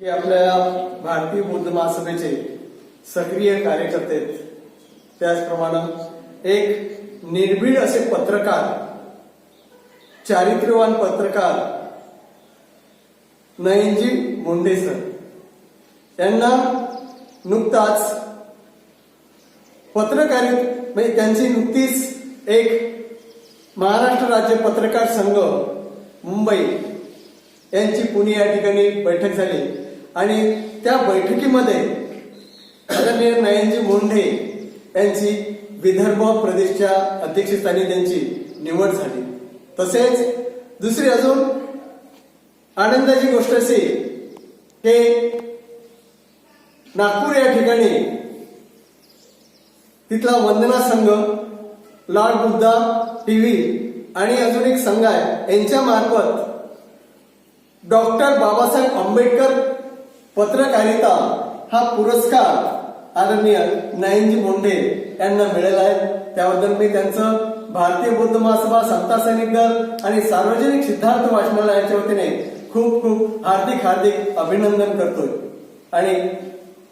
की आपल्या भारतीय बौद्ध महासभेचे सक्रिय कार्यकर्ते आहेत. त्याचप्रमाणे एक निर्भीड असे पत्रकार चारित्र्यवान पत्रकार नयनजी मुंडे सर यांना नुकताच पत्रकारित म्हणजे त्यांची नुकतीच एक महाराष्ट्र राज्य पत्रकार संघ मुंबई यांची पुणे या ठिकाणी बैठक झाली आणि त्या बैठकीमध्ये आदरणीय नयनजी मुंढे यांची विदर्भ प्रदेशच्या अध्यक्षस्थानी त्यांची निवड झाली. तसेच दुसरी अजून आनंदाची गोष्ट अशी की नागपूर या ठिकाणी तिथला वंदना संघ लॉर्ड बुद्धा टीव्ही आणि अजून एक संघ आहे यांच्या मार्फत डॉक्टर बाबासाहेब आंबेडकर पत्रकारिता हा पुरस्कार आदरणीय नयनजी मुंडे यांना मिळाला आहे. त्याबद्दल मी त्यांचं भारतीय बौद्ध महासभा समता सैनिक दल आणि सार्वजनिक सिद्धार्थ वाचनालयाच्या वतीने खूप खूप हार्दिक हार्दिक अभिनंदन करतोय. आणि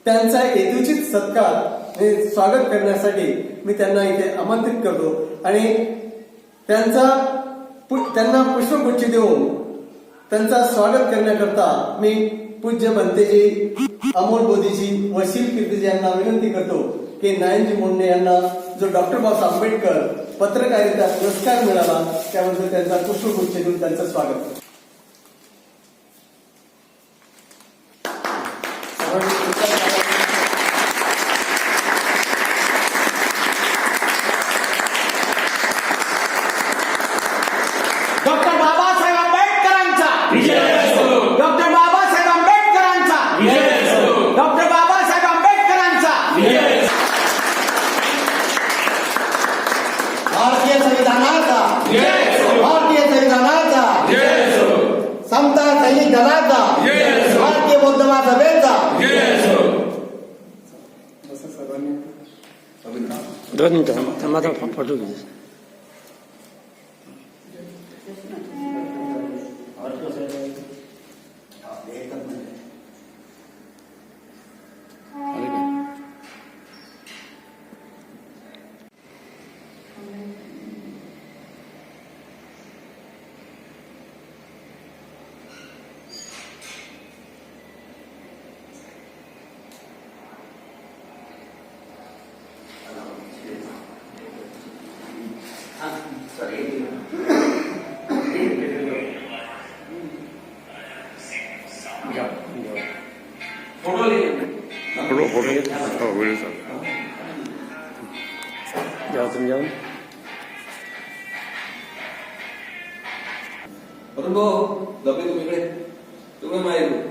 त्यांचा यथोचित सत्कार स्वागत करण्यासाठी मी त्यांना इथे आमंत्रित करतो. आणि त्यांचा पु- त्यांना पुष्पगुच्छ देऊन त्यांचा स्वागत करण्याकरता मी पूज्य बनतेजी अमोल बोधीजी वशील कीर्तीजी यांना विनंती करतो की नायनजी मुंडे यांना जो डॉक्टर बाबासाहेब आंबेडकर पत्रकारिता पुरस्कार मिळाला त्याबद्दल त्यांचा पुष्पगुच्छ देऊन त्यांचं स्वागत करतो. सर्वांनी Dört minuter, ta madame prend pour deux minutes. 여기 어 올려서. 여금요 어른보 너배 좀 그래? 조금만 해도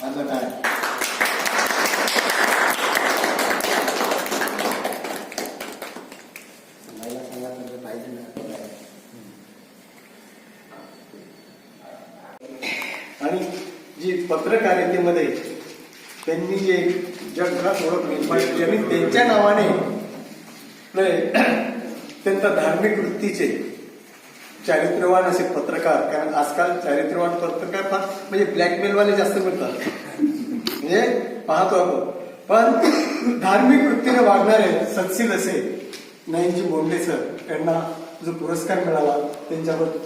माझं काय? मला सांगा पाहिजे ना. आणि जी पत्रकारितेमध्ये त्यांनी जे जगभरात ओळख निर्माण केली आणि त्यांच्या नावाने त्यांच्या धार्मिक वृत्तीचे चारित्र्यवान असे पत्रकार कारण आजकाल चारित्र्यवान पत्रकार फार म्हणजे ब्लॅकमेलवाले जास्त मिळतात म्हणजे पाहतो आपण. पण धार्मिक वृत्तीने वागणारे सत्शील असे नयनजी बोंडे सर यांना जो पुरस्कार मिळाला त्यांच्याबद्दल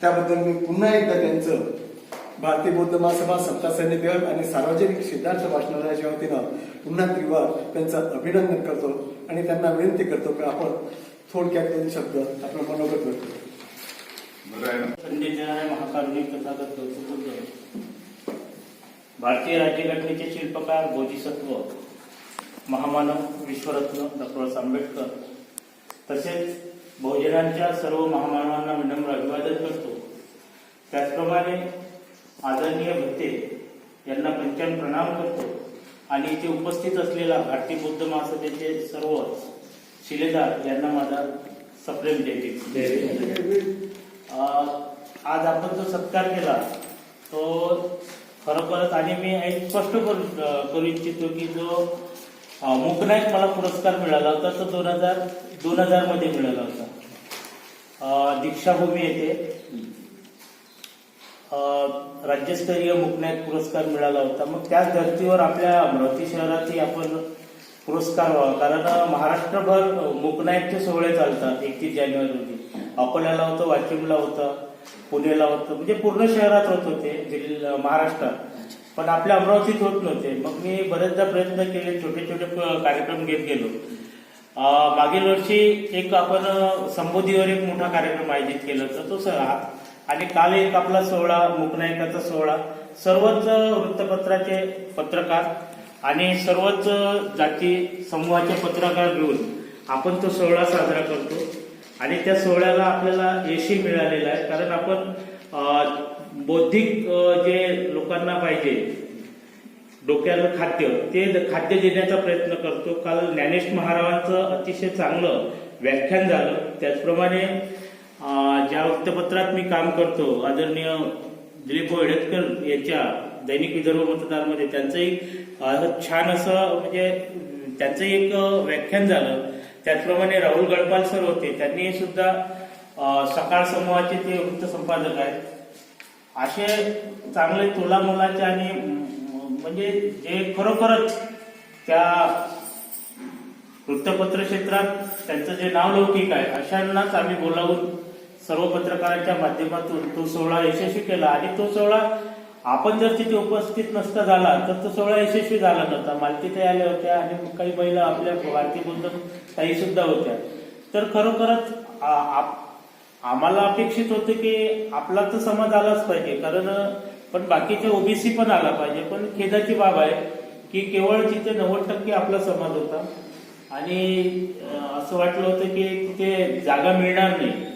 त्याबद्दल मी पुन्हा एकदा त्यांचं भारतीय बौद्ध महासभा सत्ता सैनिक आणि सार्वजनिक सिद्धार्थ वाचनालयाच्या वतीनं पुन्हा त्रिवार त्यांचं अभिनंदन करतो आणि त्यांना विनंती करतो की आपण थोडक्यात दोन शब्द आपलं मनोगत करतो महाकारुणिक तथागत गौतम भारतीय राज्यघटनेचे शिल्पकार बोधिसत्व महामानव विश्वरत्न डॉक्टर आंबेडकर तसेच बहुजनांच्या सर्व महामानवांना विनम्र अभिवादन करतो. त्याचप्रमाणे आदरणीय भत्ते यांना पंचम प्रणाम करतो आणि इथे उपस्थित असलेला भारतीय बौद्ध महासभेचे सर्व शिलेदार यांना माझा सप्रेम देते आज आपण जो सत्कार केला तो खरोखरच आणि मी एक स्पष्ट करू करू इच्छितो की जो मुकनायक मला पुरस्कार मिळाला होता तो दोन हजार दोन हजारमध्ये मिळाला होता. दीक्षाभूमी येथे राज्यस्तरीय मुकनायक पुरस्कार मिळाला होता. मग त्याच धर्तीवर आपल्या अमरावती शहरातही आपण पुरस्कार व्हावा. कारण महाराष्ट्रभर मुकनायकचे सोहळे चालतात एकतीस जानेवारी रोजी. अकोल्याला होतं वाशिमला होतं पुणेला होतं म्हणजे पूर्ण शहरात होत होते जिल्हा महाराष्ट्रात. पण आपल्या अमरावतीत होत नव्हते. मग मी बरेचदा प्रयत्न केले छोटे छोटे प- कार्यक्रम घेत गेलो. मागील वर्षी एक आपण संबोधीवर एक मोठा कार्यक्रम आयोजित केला होता तो सर आणि काल एक आपला सोहळा मुकनायकाचा सोहळा. सर्वच वृत्तपत्राचे पत्रकार आणि सर्वच जाती समूहाचे पत्रकार घेऊन आपण तो सोहळा साजरा करतो. आणि त्या सोहळ्याला आपल्याला यशही मिळालेलं आहे. कारण आपण बौद्धिक जे लोकांना पाहिजे डोक्याला खाद्य ते खाद्य देण्याचा प्रयत्न करतो. काल ज्ञानेश महाराजांचं अतिशय चांगलं व्याख्यान झालं. त्याचप्रमाणे ज्या वृत्तपत्रात मी काम करतो आदरणीय दिलीप येडतकर यांच्या दैनिक विदर्भ मतदारमध्ये त्यांचंही छान असं म्हणजे त्यांचंही एक व्याख्यान झालं. त्याचप्रमाणे राहुल गडपाल सर होते त्यांनी सुद्धा सकाळ समूहाचे ते वृत्त संपादक आहेत. असे चांगले तोलामोलाचे आणि म्हणजे जे खरोखरच त्या वृत्तपत्र क्षेत्रात त्यांचं जे नाव लौकिक आहे अशांनाच आम्ही बोलावून सर्व पत्रकारांच्या माध्यमातून तो सोहळा यशस्वी केला. आणि तो सोहळा आपण जर तिथे उपस्थित नसता झाला तर तो सोहळा यशस्वी झाला नव्हता मालतीताई आल्या होत्या आणि काही महिला आपल्या भारतीय बुद्ध ताई सुद्धा होत्या. तर खरोखरच आप- आम्हाला अपेक्षित होतं की आपला तर समाज आलाच पाहिजे कारण पण बाकीचे ओबीसी पण आला पाहिजे. पण खेदाची बाब आहे की केवळ तिथे नव्वद टक्के आपला समाज होता आणि असं वाटलं होतं की तिथे जागा मिळणार नाही.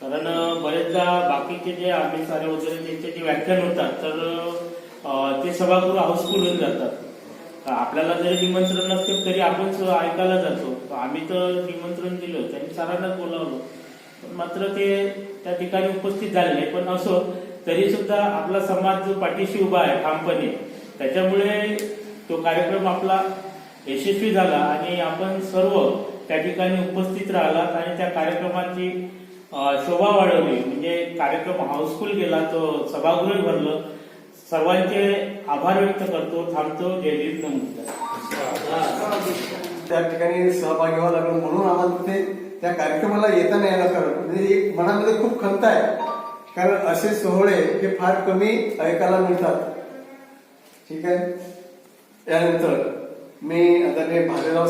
कारण बरेचदा बाकीचे जे आम्ही सारे वगैरे त्यांचे जे व्याख्यान होतात तर ते सभागृह हाऊसफुल होऊन जातात. आपल्याला जरी निमंत्रण नसते तरी आपण ऐकायला जातो. आम्ही तर निमंत्रण दिलं त्यांनी सरांनाच बोलावलं. पण मात्र ते त्या ठिकाणी उपस्थित झाले नाही. पण असो तरी सुद्धा आपला समाज जो पाठीशी उभा आहे ठामपणे त्याच्यामुळे तो कार्यक्रम आपला यशस्वी झाला आणि आपण सर्व त्या ठिकाणी उपस्थित राहिलात आणि त्या कार्यक्रमाची शोभा वाढवली. म्हणजे कार्यक्रम हाऊसफुल गेला तो सभागृह भरलं. सर्वांचे आभार व्यक्त करतो. थांबतो. जयदीप नमस्कार. त्या ठिकाणी सहभागी व्हावं लागलं म्हणून आम्हाला ते त्या कार्यक्रमाला येता नाही आलं कारण म्हणजे एक मनामध्ये खूप खंत आहे. कारण असे सोहळे हे फार कमी ऐकायला मिळतात. ठीक आहे? त्यानंतर मी आता भालेराव